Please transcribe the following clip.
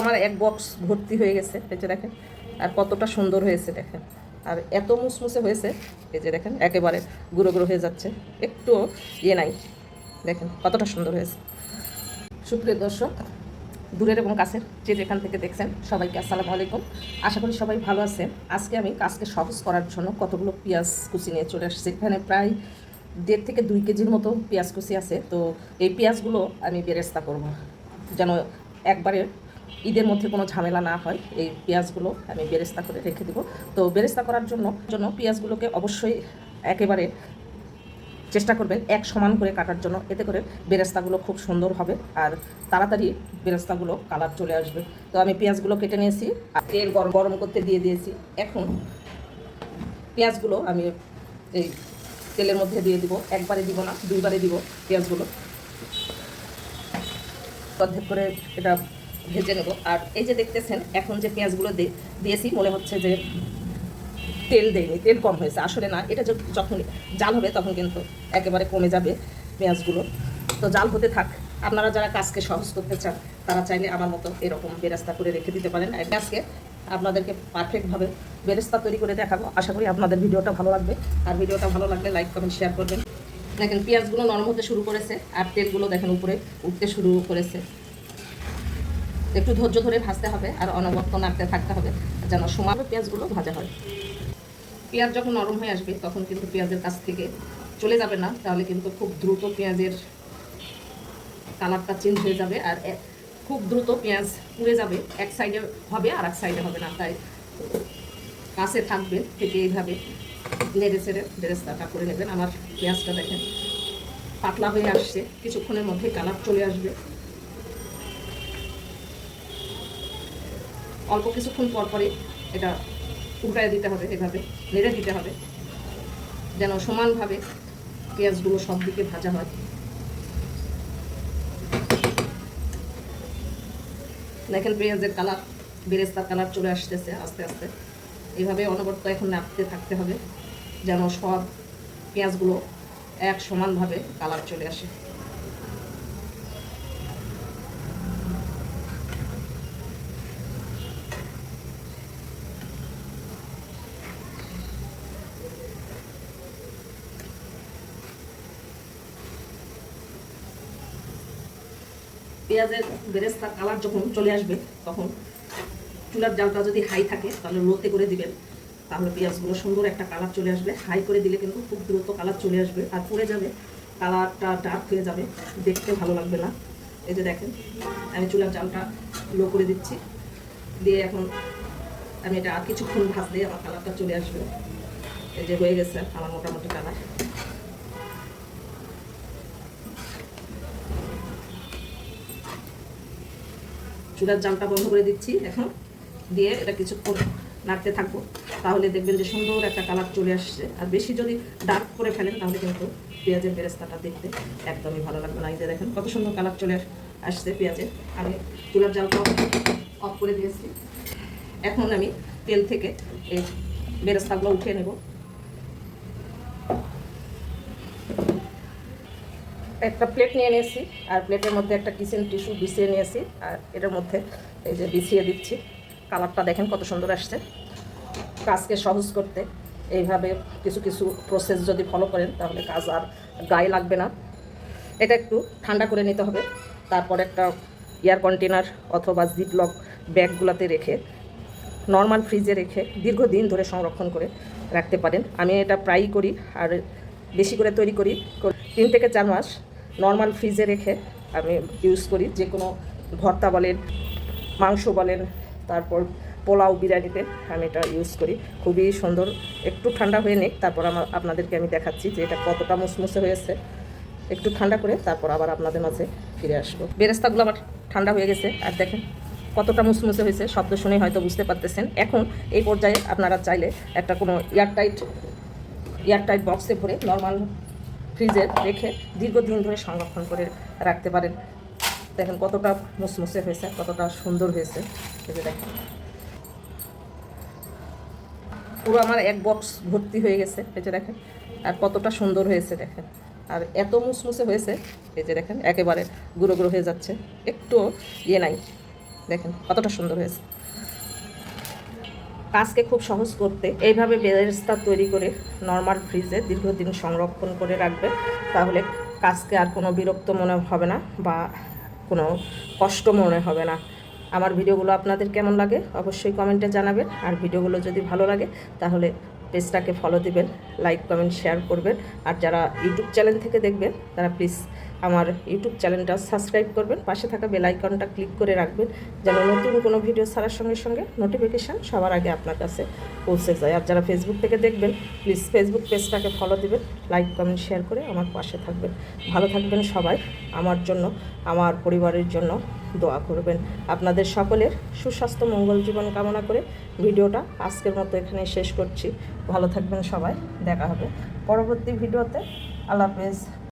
আমার এক বক্স ভর্তি হয়ে গেছে, এই যে দেখেন। আর কতটা সুন্দর হয়েছে, দেখেন। আর এত মুসমুসে হয়েছে, এই যে দেখেন, একেবারে গুঁড়ো গুঁড়ো হয়ে যাচ্ছে। একটু ইয়ে নাই। দেখেন, কতটা সুন্দর হয়েছে। সুপ্রিয় দর্শক, দূরের এবং কাছের যে যেখান থেকে দেখছেন, সবাইকে আসসালামু আলাইকুম। আশা করি সবাই ভালো আছেন। আজকে আমি কাজকে সহজ করার জন্য কতগুলো পেঁয়াজ কুচি নিয়ে চলে আসছি। এখানে প্রায় দেড় থেকে দুই কেজির মতো পেঁয়াজ কুচি আছে। তো এই পেঁয়াজগুলো আমি বেরেস্তা করব, যেন একবারে ঈদের মধ্যে কোনো ঝামেলা না হয়, এই পেঁয়াজগুলো আমি বেরেস্তা করে রেখে দেবো। তো বেরেস্তা করার জন্য জন্য পেঁয়াজগুলোকে অবশ্যই একেবারে চেষ্টা করবেন এক সমান করে কাটার জন্য। এতে করে বেরেস্তাগুলো খুব সুন্দর হবে আর তাড়াতাড়ি বেরেস্তাগুলো কালার চলে আসবে। তো আমি পেঁয়াজগুলো কেটে নিয়েছি, আর তেল গরম গরম করতে দিয়ে দিয়েছি। এখন পেঁয়াজগুলো আমি এই তেলের মধ্যে দিয়ে দিব। একবারে দিব না, দুইবারে দিব পেঁয়াজগুলো। অর্ধেক করে এটা ভেজে নেব। আর এই যে দেখতেছেন, এখন যে পেঁয়াজগুলো দিয়েছি, মনে হচ্ছে যে তেল দেয়নি, তেল কম হয়েছে। আসলে না, এটা যখন জাল হবে তখন কিন্তু একেবারে কমে যাবে পেঁয়াজগুলো। তো জাল হতে থাক। আপনারা যারা কাজকে সহজ করতে চান, তারা চাইলে আমার মতো এরকম বেরেস্তা করে রেখে দিতে পারেন। আর আজকে আপনাদেরকে পারফেক্টভাবে বেরেস্তা তৈরি করে দেখাবো। আশা করি আপনাদের ভিডিওটা ভালো লাগবে। আর ভিডিওটা ভালো লাগলে লাইক কমেন্ট শেয়ার করবেন। দেখেন, পেঁয়াজগুলো নরম হতে শুরু করেছে, আর তেলগুলো দেখেন উপরে উঠতে শুরু করেছে। একটু ধৈর্য ধরে ভাজতে হবে আর অনবরত নাড়তে থাকতে হবে, যেন সমান পেঁয়াজগুলো ভাজা হয়। পেঁয়াজ যখন নরম হয়ে আসবে, তখন কিন্তু পেঁয়াজের কাছ থেকে চলে যাবে না, তাহলে কিন্তু খুব দ্রুত পেঁয়াজের কালারটা চেঞ্জ হয়ে যাবে আর খুব দ্রুত পেঁয়াজ পুড়ে যাবে, এক সাইডে হবে আর এক সাইডে হবে না, তাই কাছে থাকবে থেকে এইভাবে নেড়ে চেড়ে বেরেস্তাটা করে নেবেন। আমার পেঁয়াজটা দেখেন পাতলা হয়ে আসছে, কিছুক্ষণের মধ্যে কালার চলে আসবে। অল্প কিছুক্ষণ পর পরে এটা উল্টায় দিতে হবে এভাবে, নেড়ে দিতে হবে, যেন সমানভাবে পেঁয়াজগুলো সব দিকে ভাজা হয়। দেখেন পেঁয়াজের কালার, বেরেস্তার কালার চলে আসতেছে আস্তে আস্তে। এভাবে অনবরত এখন নাড়তে থাকতে হবে, যেন সব পেঁয়াজগুলো এক সমানভাবে কালার চলে আসে। পেঁয়াজের বেরেস্তার কালার যখন চলে আসবে, তখন চুলার জালটা যদি হাই থাকে, তাহলে লোতে করে দিবেন। তাহলে পেঁয়াজগুলো সুন্দর একটা কালার চলে আসবে। হাই করে দিলে কিন্তু খুব দ্রুত কালার চলে আসবে আর পড়ে যাবে। কালারটা ডার্ক হয়ে যাবে। দেখতে ভালো লাগবে না। এই যে দেখেন, আমি চুলার জালটা লো করে দিচ্ছি। দিয়ে এখন আমি এটা আর কিছুক্ষণ ভাজলে আমার কালারটা চলে আসবে। এই যে হয়ে গেছে আমার মোটামুটি কালার চুলার জালটা বন্ধ করে দিচ্ছি এখন। দিয়ে এটা কিছুক্ষণ নাড়তে থাকব। তাহলে দেখবেন যে সুন্দর একটা কালার চলে আসছে। আর বেশি যদি ডার্ক করে ফেলেন, তাহলে কিন্তু পেঁয়াজের বেরেস্তাটা দেখতে একদমই ভালো লাগবে না। এই যে দেখেন, কত সুন্দর কালার চলে আসছে পেঁয়াজের। আমি চুলার জালটা অফ করে দিয়েছি। এখন আমি তেল থেকে এই বেরেস্তাগুলো উঠিয়ে নেব। একটা প্লেট নিয়ে নিয়েছি, আর প্লেটের মধ্যে একটা কিচেন টিস্যু বিছিয়ে নিয়েছি, আর এটার মধ্যে এই যে বিছিয়ে দিচ্ছি। কালারটা দেখেন কত সুন্দর আসছে। কাজকে সহজ করতে এইভাবে কিছু কিছু প্রসেস যদি ফলো করেন, তাহলে কাজ আর গায়ে লাগবে না। এটা একটু ঠান্ডা করে নিতে হবে। তারপর একটা এয়ার কন্টেনার অথবা জিপলক ব্যাগগুলোতে রেখে নর্মাল ফ্রিজে রেখে দীর্ঘদিন ধরে সংরক্ষণ করে রাখতে পারেন। আমি এটা প্রায়ই করি, আর বেশি করে তৈরি করি। তিন থেকে চার মাস নর্মাল ফ্রিজে রেখে আমি ইউজ করি যে কোনো ভর্তা বলেন, মাংস বলেন, তারপর পোলাও বিরিয়ানিতে আমি এটা ইউজ করি। খুবই সুন্দর, একটু ঠান্ডা হয়ে নিক, তারপর আমার আপনাদেরকে আমি দেখাচ্ছি যে এটা কতটা মুসমুসে হয়েছে। একটু ঠান্ডা করে, তারপর আবার আপনাদের মাঝে ফিরে আসব। বেরেস্তাগুলো আবার ঠান্ডা হয়ে গেছে, আর দেখেন কতটা মুসমুসে হয়েছে, শব্দ শুনে হয়তো বুঝতে পারতেছেন। এখন এই পর্যায়ে আপনারা চাইলে একটা কোনো এয়ারটাইট এয়ারটাইট বক্সে ভরে নর্মাল ফ্রিজে রেখে দীর্ঘদিন ধরে সংরক্ষণ করে রাখতে পারেন। দেখেন কতটা মুসমুসে হয়েছে, কতটা সুন্দর হয়েছে। এই দেখেন। পুরো আমার এক বক্স ভর্তি হয়ে গেছে, এই দেখেন। আর কতটা সুন্দর হয়েছে, দেখেন। আর এত মুসমুসে হয়েছে, এই দেখেন, একেবারে গুঁড়ো গুঁড়ো হয়ে যাচ্ছে। একটু ইয়ে নাই, দেখেন কতটা সুন্দর হয়েছে। কাজকে খুব সহজ করতে, এইভাবে বেরেস্তা তৈরি করে নর্মাল ফ্রিজে দীর্ঘদিন সংরক্ষণ করে রাখবে, তাহলে কাজকে আর কোনো বিরক্ত মনে হবে না বা কোনো কষ্ট মনে হবে না। আমার ভিডিওগুলো আপনাদের কেমন লাগে অবশ্যই কমেন্টে জানাবেন, আর ভিডিওগুলো যদি ভালো লাগে তাহলে পেজটাকে ফলো দিবেন লাইক কমেন্ট শেয়ার করবেন, আর যারা ইউটিউব চ্যানেল থেকে দেখবেন তারা প্লিজ আমার ইউটিউব চ্যানেলটা সাবস্ক্রাইব করবেন। পাশে থাকা বেল আইকনটা ক্লিক করে রাখবেন, যেন নতুন কোনো ভিডিও ছাড়ার সঙ্গে সঙ্গে নোটিফিকেশান সবার আগে আপনার কাছে পৌঁছে যায়। আর যারা ফেসবুক থেকে দেখবেন প্লিজ ফেসবুক পেজটাকে ফলো দিবেন লাইক কমেন্ট শেয়ার করে আমার পাশে থাকবেন। ভালো থাকবেন সবাই, আমার জন্য, আমার পরিবারের জন্য দোয়া করবেন। আপনাদের সকলের সুস্বাস্থ্য, মঙ্গল জীবন কামনা করে ভিডিওটা আজকের মতো এখানে শেষ করছি। ভালো থাকবেন সবাই, দেখা হবে পরবর্তী ভিডিওতে। আল্লাহ হাফেজ।